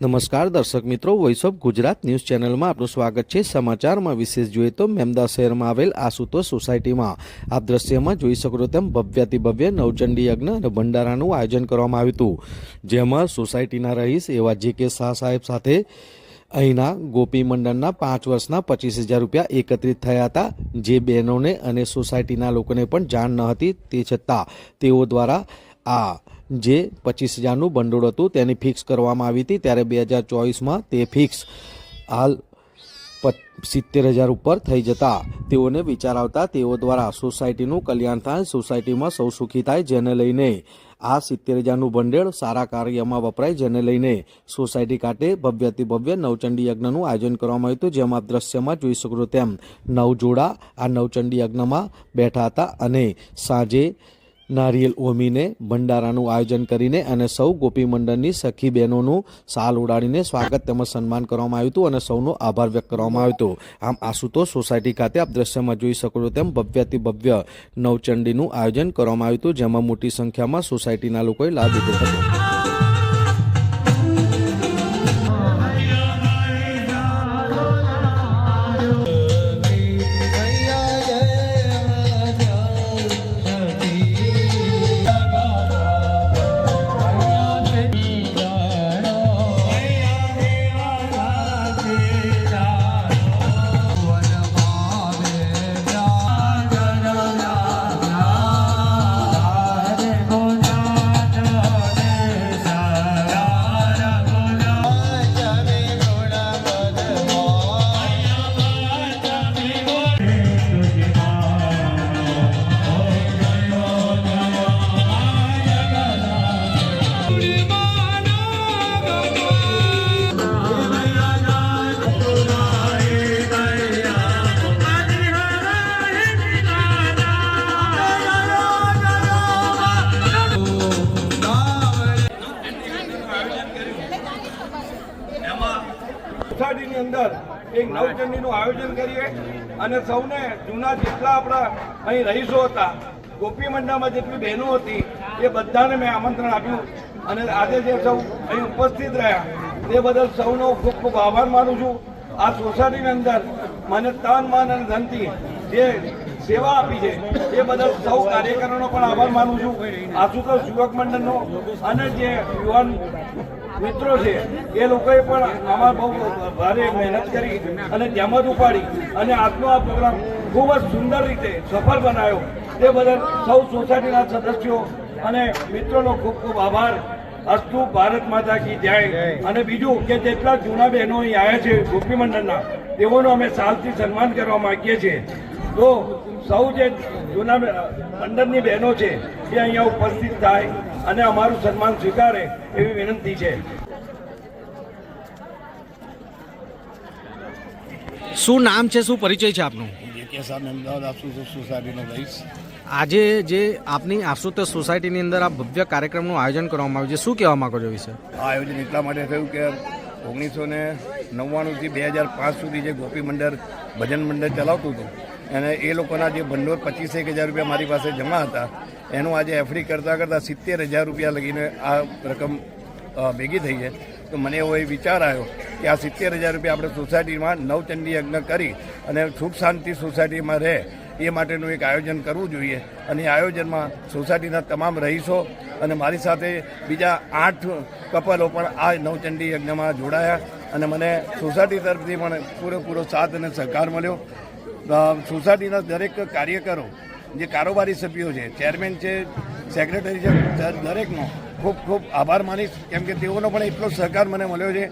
નમસ્કાર દર્શક મિત્રો વોઇસ ઓફ ગુજરાત ન્યૂઝ ચેનલમાં આપનું સ્વાગત છે. સમાચારમાં વિશેષ જોઈએ તો મેમદા શહેરમાં આવેલ આશુતોષ સોસાયટીમાં. આપ દ્રશ્યમાં જોઈ શકો તેમ ભવ્યાતિ ભવ્ય નવચંડી યજ્ઞ અને ભંડારાનું આયોજન કરવામાં આવ્યું હતું. જેમાં સોસાયટીના રહીશ એવા જે કે શાહ સાહેબ સાથે અહીંના ગોપી મંડળના પાંચ વર્ષના પચીસ હજાર રૂપિયા એકત્રિત થયા હતા. જે બહેનોને અને સોસાયટીના લોકોને પણ જાણ ન હતી તે છતાં તેઓ દ્વારા આ જે પચીસ હજારનું ભંડોળ હતું, તેની ફિક્સ કરવામાં આવી હતી. ત્યારે બે હજાર ચોવીસમાં તે ફિક્સ હાલ સિત્તેર હજાર ઉપર થઈ જતા. તેઓને વિચાર આવતા, તેઓ દ્વારા સોસાયટીનું કલ્યાણ થાય, સોસાયટીમાં સૌ સુખી થાય, જેને લઈને આ સિત્તેર હજારનું ભંડેળ સારા કાર્યમાં વપરાય, જેને લઈને સોસાયટી કાંઠે ભવ્યથી ભવ્ય નવચંડી યજ્ઞનું આયોજન કરવામાં આવ્યું હતું. જેમાં આપ દ્રશ્યમાં જોઈ શકો તેમ નવ જોડા આ નવચંડી યજ્ઞમાં બેઠા હતા અને સાંજે નારિયેલ ઓમીને ભંડારાનું આયોજન કરીને અને સૌ ગોપી મંડળની સખી બહેનોનું સાલ ઉડાડીને સ્વાગત તેમજ સન્માન કરવામાં આવ્યું હતું અને સૌનો આભાર વ્યક્ત કરવામાં આવ્યો હતો. આમ આશુતોષ સોસાયટી ખાતે આપ દ્રશ્યમાં જોઈ શકો છો તેમ ભવ્યથી ભવ્ય નવચંડીનું આયોજન કરવામાં આવ્યું હતું, જેમાં મોટી સંખ્યામાં સોસાયટીના લોકોએ લાભ લીધો હતો. અંદર એક નવચંડીનું આયોજન કરીએ અને સૌને જૂના જેટલા આપણા અહીં રહીશો હતા, ગોપી મંડળમાં જેટલી બહેનો હતી, એ બધાને મેં આમંત્રણ આપ્યું. અને આજે જે સૌ અહીં ઉપસ્થિત રહ્યા, તે બદલ સૌનો ખૂબ ખૂબ આભાર માનું છું. આ સોસાયટીની અંદર મને તન, મન અને ધનથી જે સેવા આપી છે. એ બદલ સૌ કાર્યકરોનો પણ આભાર માનું છું. આશુતોષ યુવક મંડળનો અને જે યુવાન મિત્રો છે, એ લોકોએ પણ આમાં બહુ ભારે મહેનત કરી અને તેમજ ઉપાડી અને આજનો આ પ્રોગ્રામ ખૂબ જ સુંદર રીતે સફળ બનાવ્યો. તે બદલ સૌ સોસાયટીના સદસ્યો અને મિત્રોનો ખૂબ ખૂબ આભાર. અસ્તુ ભારત માતા કી જય. અને બીજું કે જેટલા જૂના બહેનો અહીં આવ્યા છે, ગોપી મંડળના, તેઓનું અમે સાલથી સન્માન કરવા માંગીએ છીએ. તો સૌ જે જૂના મંડળની બહેનો છે એ અહીંયા ઉપસ્થિત થાય અને અમારું સન્માન સ્વીકારે એવી વિનંતી છે. શું નામ છે શું પરિચય છે આપનું? આજે જે આપની આશુતોષ સોસાયટીની અંદર આ ભવ્ય કાર્યક્રમનું આયોજન કરવામાં આવ્યું છે શું કહેવા માંગો છો વિશે? આ આયોજન એટલા માટે થયું કે ઓગણીસો ને નવ્વાણુંથી બે હજાર પાંચ સુધી જે ગોપી મંડળ ભજન મંડળ ચલાવતું હતું અને એ લોકોના જે ભંડોળ પચીસેક હજાર રૂપિયા મારી પાસે જમા હતા, એનું આજે એફડી કરતાં કરતાં સિત્તેર હજાર રૂપિયા લગીને આ રકમ ભેગી થઈ છે. તો મને એવો એ વિચાર આવ્યો કે આ સિત્તેર હજાર રૂપિયા આપણે સોસાયટીમાં નવચંડી યજ્ઞ કરી અને સુખ શાંતિ સોસાયટીમાં રહે, એ માટેનું એક આયોજન કરવું જોઈએ. અને એ આયોજનમાં સોસાયટીના તમામ રહીશો અને મારી સાથે બીજા આઠ કપલો પણ આ નવચંડી યજ્ઞમાં જોડાયા. અને મને સોસાયટી તરફથી પણ પૂરેપૂરો સાથ અને સહકાર મળ્યો. સોસાયટીના દરેક કાર્યકરો, જે કારોબારી સભ્યો છે ચેરમેન છે સેક્રેટરી છે દરેકનો ખૂબ ખૂબ આભાર માનીશ. કેમ કે તેઓનો પણ એટલો સહકાર મને મળ્યો છે.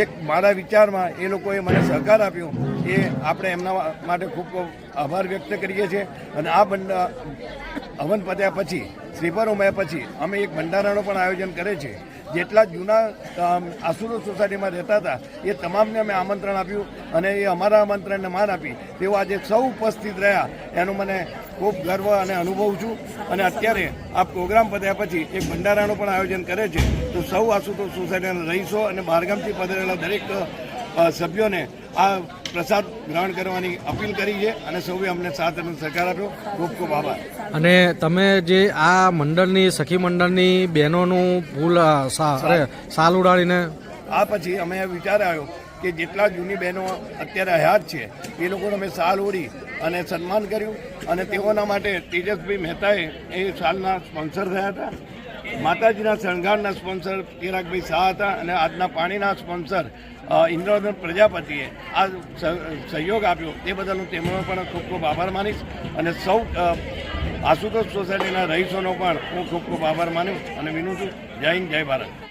એક મારા વિચારમાં એ લોકોએ મને સહકાર આપ્યો. એ આપણે એમના માટે ખૂબ આભાર વ્યક્ત કરીએ છીએ. અને આ બંધ હવન પત્યા પછી શ્રીફળ ઉમ્યા પછી, અમે એક ભંડારાનું પણ આયોજન કરે છે. જેટલા જૂના આસુરો સોસાયટીમાં રહેતા હતા, એ તમામને અમે આમંત્રણ આપ્યું અને એ અમારા આમંત્રણને માન આપી. તેઓ આજે સૌ ઉપસ્થિત રહ્યા. એનું મને ખૂબ ગર્વ અને અનુભવ છું. અને અત્યારે આ પ્રોગ્રામ પત્યા પછી એક ભંડારાનું પણ આયોજન કરે છે. તો સૌ આસુતોષ સોસાયટીના રહીશો અને બહારગામથી પધારેલા દરેક સભ્યોને આ પ્રસાદ ગ્રહણ કરવાની અપીલ કરી છે અને સૌએ અમને સાથ અને સહકાર આપ્યો. ખૂબ ખૂબ આભાર. અને તમે જે આ મંડળની સખી મંડળની બહેનોનું ફૂલ અ, સાલ ઉડાડીને આ પછી અમે વિચાર આવ્યો કે જેટલા જૂની બહેનો અત્યારે હયાત છે એ લોકોને અમે સાલ ઓળી અને સન્માન કર્યું અને તેઓના માટે તેજસભાઈ મહેતાએ એ સાલના સ્પોન્સર થયા હતા. માતાજીના શણગારના સ્પોન્સર ચિરાગભાઈ શાહ હતા અને આજના પાણીના સ્પોન્સર અ, ઇન્દ્રવર્ધન પ્રજાપતિએ આ સહયોગ આપ્યો. તે બદલ હું તેમનો પણ ખૂબ ખૂબ આભાર માનીશ અને સૌ આશુતોષ સોસાયટીના રહીશોનો પણ હું ખૂબ ખૂબ આભાર માનું અને વિનું છું. જય હિન્દ જય ભારત.